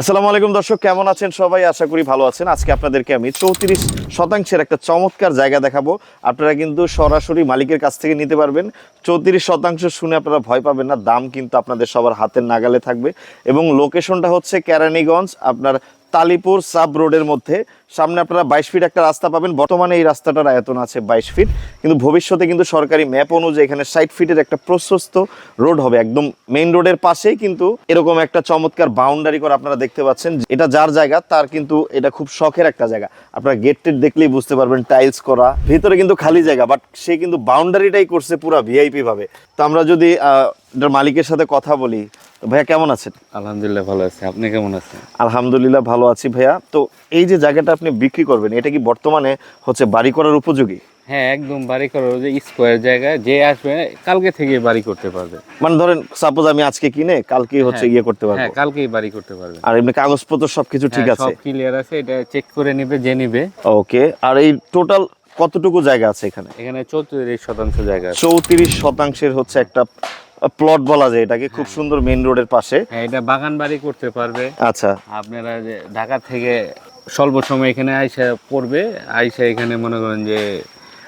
আসসালামু আলাইকুম দর্শক, কেমন আছেন সবাই? আশা করি ভালো আছেন। আজকে আপনাদেরকে আমি চৌত্রিশ শতাংশের একটা চমৎকার জায়গা দেখাবো। আপনারা কিন্তু সরাসরি মালিকের কাছ থেকে নিতে পারবেন। চৌত্রিশ শতাংশ শুনে আপনারা ভয় পাবেন না, দাম কিন্তু আপনাদের সবার হাতের নাগালে থাকবে। এবং লোকেশনটা হচ্ছে কেরানীগঞ্জ, আপনার তালিপুর সাব রোডের মধ্যে। সামনে আপনারা বাইশ ফিট একটা রাস্তা পাবেন। বর্তমানে এই রাস্তাটার আয়তন আছে বাইশ ফিট। কিন্তু ভবিষ্যতে কিন্তু সরকারি ম্যাপ অনুযায়ী এখানে ষাট ফিটের একটা প্রশস্ত রোড হবে একদম মেইন রোডের পাশেই। কিন্তু এরকম একটা চমৎকার বাউন্ডারি করে আপনারা দেখতে পাচ্ছেন। এটা যার জায়গা, তার কিন্তু এটা খুব শখের একটা জায়গা। আপনারা গেট টেট দেখলেই বুঝতে পারবেন টাইলস করা। ভিতরে কিন্তু খালি জায়গা, বাট সে কিন্তু বাউন্ডারিটাই করছে পুরো ভিআইপি ভাবে। তো আমরা যদি মালিকের সাথে কথা বলি ভাইয়া কেমন আছেন? আলহামদুলিল্লাহ ভালো আছি। আপনি কেমন আছেন? আলহামদুলিল্লাহ ভালো আছি ভাইয়া। তো এই যে জায়গাটা আপনি বিক্রি করবেন এটা কি বর্তমানে হচ্ছে বাড়ি করার উপযোগী? হ্যাঁ একদম বাড়ি করার যে স্কোয়ার জায়গায় যে আসবে কালকে থেকে বাড়ি করতে পারবে। মানে ধরেন সাপোজ আমি আজকে কিনে কালকে হচ্ছে হ্যাঁ। ইয়ে করতে পারব। হ্যাঁ কালকেই বাড়ি করতে পারবে। আর এমনি কাগজপত্র সবকিছু ঠিক হ্যাঁ, আছে? সব ক্লিয়ার আছে এটা চেক করে নিবে যে নিবে। ওকে আর এই টোটাল কতটুকু জায়গা আছে এখানে? এখানে চৌত্রিশ শতাংশ জায়গা চৌত্রিশ শতাংশের হচ্ছে একটা প্লট বলা যায় এটাকে খুব সুন্দর মেইন রোডের পাশে। হ্যাঁ এটা বাগান বাড়ি করতে পারবে। আচ্ছা। আপনারা যে ঢাকা থেকে স্বল্প সময় এখানে আইসা পড়বে আইসা এখানে মনে করেন যে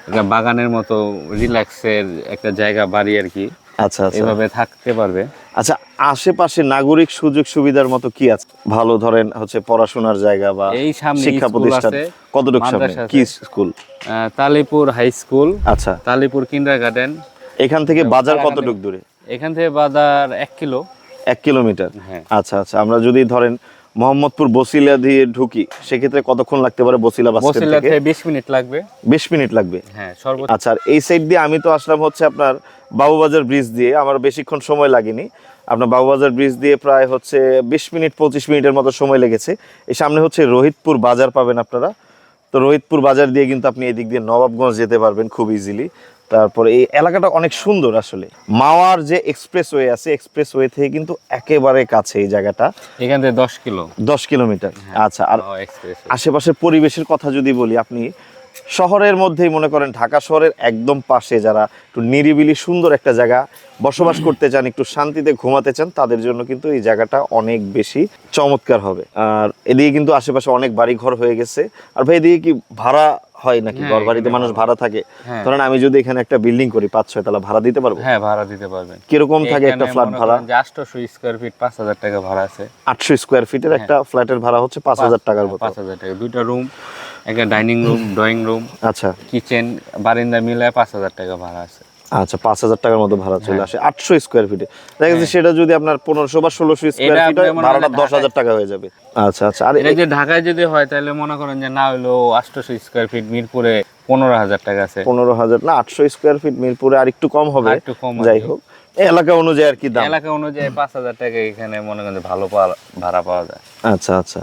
একটা বাগানের মতো রিল্যাক্সের একটা জায়গা বাড়ি আর কি। আচ্ছা আচ্ছা। এভাবে থাকতে পারবে। আচ্ছা আশেপাশে নাগরিক সুযোগ সুবিধার মতো কি আছে? ভালো ধরেন হচ্ছে পড়াশোনার জায়গা বা এই সামনে শিক্ষা প্রতিষ্ঠান। কতটুকু সামনে? কি স্কুল? তালিপুর হাই স্কুল আচ্ছা। তালিপুর কিন্ডার গার্ডেন এখান থেকে বাজার কতটুকু দূরে? এখান থেকে বাজার এক কিলো। এক কিলোমিটার? হ্যাঁ। আচ্ছা আচ্ছা। আমরা যদি ধরেন মোহাম্মদপুর বসিলা দিয়ে ঢুকি সেক্ষেত্রে কতক্ষণ লাগতে পারে বসিলা বাস বসিলা থেকে? থেকে বিশ মিনিট লাগবে। বিশ মিনিট লাগবে? হ্যাঁ সর্বোচ্চ। আচ্ছা এই সাইড দিয়ে আমি তো আসলাম হচ্ছে আপনার বাবুবাজার ব্রিজ দিয়ে। আমার বেশিক্ষণ সময় লাগেনি। আপনার বাবুবাজার ব্রিজ দিয়ে প্রায় হচ্ছে বিশ মিনিট পঁচিশ মিনিটের মতো সময় লেগেছে। এই সামনে হচ্ছে রোহিতপুর বাজার পাবেন আপনারা। তো রোহিতপুর বাজার দিয়ে কিন্তু আপনি এদিক দিয়ে নবাবগঞ্জ যেতে পারবেন খুব ইজিলি তারপরে এই এলাকাটা অনেক সুন্দর আসলে। মাওয়ার যে এক্সপ্রেস ওয়ে আছে এক্সপ্রেস ওয়ে থেকে কিন্তু একেবারে কাছে এই জায়গাটা। এখান থেকে দশ কিলো। দশ কিলোমিটার। আচ্ছা আর আশেপাশের পরিবেশের কথা যদি বলি আপনি শহরের মধ্যেই মনে করেন ঢাকা শহরের একদম পাশে যারা একটু নিরিবিলি সুন্দর একটা জায়গা বসবাস করতে চান একটু শান্তিতে ঘুমাতে চান তাদের জন্য কিন্তু এই জায়গাটা অনেক বেশি চমৎকার হবে। আর এদিকে কিন্তু আশেপাশে অনেক বাড়ি ঘর হয়ে গেছে। আর ভাই এদিকে কি ভাড়া হয় নাকি? হ্যাঁ, ঘর বাড়িতে মানুষ ভাড়া থাকে। হ্যাঁ। ধরেন আমি যদি এখানে একটা বিল্ডিং করি পাঁচ ছয় তলা ভাড়া দিতে পারব? হ্যাঁ ভাড়া দিতে পারবেন। কীরকম থাকে একটা ফ্ল্যাট ভাড়া? আটশোশো স্কোয়ার ফিট পাঁচ হাজার টাকা ভাড়া আছে। আটশো স্কোয়ার ফিটের একটা ফ্ল্যাটের ভাড়া হচ্ছে পাঁচ হাজার টাকার মতো। পাঁচ হাজার টাকা। দুইটা রুম একটা ডাইনিং রুম ড্রয়িং রুম আচ্ছা। কিচেন বারিন্দা মিলায় পাঁচ হাজার টাকা ভাড়া আছে। আচ্ছা পাঁচ হাজার টাকার মতো ভাড়া চলে আসে আটশো স্কোয়ার ফিটে দেখা যাচ্ছে সেটা যদি আপনার পনেরোশো বা ষোলোশো স্কোয়ার ফিট হয় ভাড়াটা দশ হাজার টাকা হয়ে যাবে। আচ্ছা আচ্ছা আর এটা যে ঢাকায় যদি হয় তাহলে মনে করেন যে না হইল আটশোশো স্কোয়ার ফিট মিরপুরে পনেরো হাজার টাকা আছে। পনেরো হাজার না আটশো স্কোয়ার ফিট মিরপুরে আর একটু কম হবে। একটু কম যাই। হোক এলাকা অনুযায়ী আর কি দাম? এলাকা অনুযায়ী পাঁচ হাজার টাকা এখানে মনে করেন ভালো ভাড়া পাওয়া যায়। আচ্ছা আচ্ছা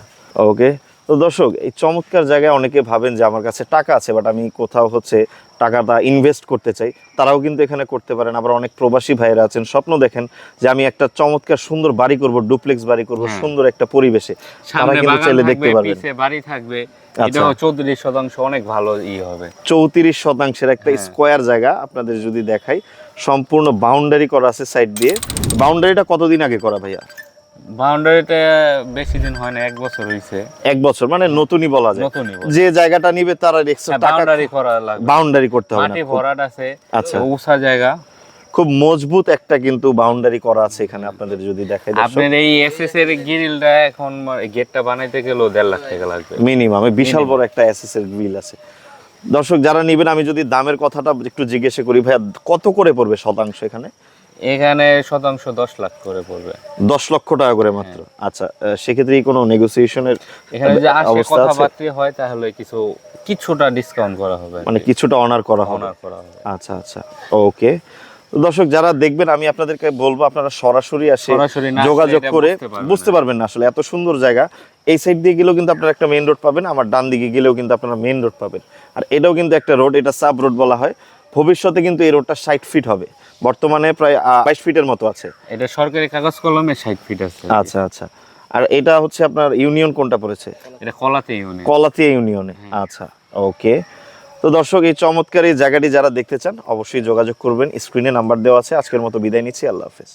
ওকে। তো দর্শক এই চমৎকার জায়গায় অনেকে ভাবেন যে আমার কাছে টাকা আছে বাট আমি কোথাও হচ্ছে টাকাটা ইনভেস্ট করতে চাই। তারাও কিন্তু এখানে করতে পারেন। আবার অনেক প্রবাসী ভাইরা আছেন স্বপ্ন দেখেন যে আমি একটা চমৎকার সুন্দর বাড়ি করব ডুপ্লেক্স বাড়ি করব হ্যাঁ। সুন্দর একটা পরিবেশে। তারা কিন্তু চাইলে দেখতে পারবেন। পিছে বাড়ি থাকবে। আচ্ছা। চৌত্রিশ শতাংশ অনেক ভালো ই হবে। চৌত্রিশ শতাংশের একটা। স্কোয়ার জায়গা আপনাদের যদি দেখাই সম্পূর্ণ বাউন্ডারি করা আছে সাইড দিয়ে। বাউন্ডারিটা কতদিন আগে করা ভাইয়া? বাউন্ডারিটা বেশি দিন হয় না এক বছর এক বছর মানে নতুনই বলা যায়। নতুনই যে জায়গাটা নিবে তারা এক্সট্রা টাকা বাউন্ডারি করা লাগবে। বাউন্ডারি করতে হবে মাটি ভরাট আছে আচ্ছা। জায়গা। খুব মজবুত একটা কিন্তু বাউন্ডারি করা আছে এখানে আপনাদের যদি দেখাই আপনার এই এসএস এর গ্রিলটা এখন গেটটা বানাইতে গেলেও দেড় লাখ টাকা লাগবে। মিনিমাম বিশাল বড় একটা এসএস এর গ্রিল আছে। দর্শক যারা নিবেন আমি যদি দামের কথাটা একটু জিজ্ঞেস করি ভাইয়া কত করে পড়বে শতাংশ এখানে? এখানে শতাংশ দশ লাখ করে পড়বে। দশ লক্ষ টাকা করে মাত্র। আচ্ছা সেক্ষেত্রে কোনো নেগোসিয়েশনের এখানে যে আসে কথাবার্তা হয় তাহলে কিছু কিছুটা ডিসকাউন্ট করা হবে। মানে কিছুটা অনার করা হবে। অনার করা হবে। আচ্ছা আচ্ছা ওকে দর্শক যারা দেখবেন আমি আপনাদেরকে বলব আপনারা সরাসরি আসে যোগাযোগ করে বুঝতে পারবেন বুঝতে পারবেন না আসলে এত সুন্দর জায়গা। এই সাইড দিয়ে গেলেও কিন্তু আপনারা একটা মেইন রোড পাবেন আমার ডান দিকে গেলেও কিন্তু আপনারা মেইন রোড পাবেন। আর এটাও কিন্তু একটা রোড এটা সাব রোড বলা হয়। ভবিষ্যতে কিন্তু এই রোডটা ষাট ফিট হবে। বর্তমানে প্রায় বাইশ ফিটের মতো আছে। এটা সরকারি কাগজ কলমে ষাট ফিট আছে আচ্ছা আচ্ছা। আর এটা হচ্ছে আপনার ইউনিয়ন কোনটা পড়েছে? এটা কলাতে ইউনিয়ন। কলাতে ইউনিয়নে। আচ্ছা ওকে। তো দর্শক এই চমৎকার এই জায়গাটি যারা দেখতে চান অবশ্যই যোগাযোগ করবেন। স্ক্রিনে নাম্বার দেওয়া আছে। আজকের মতো বিদায় নিচ্ছি। আল্লাহ হাফেজ।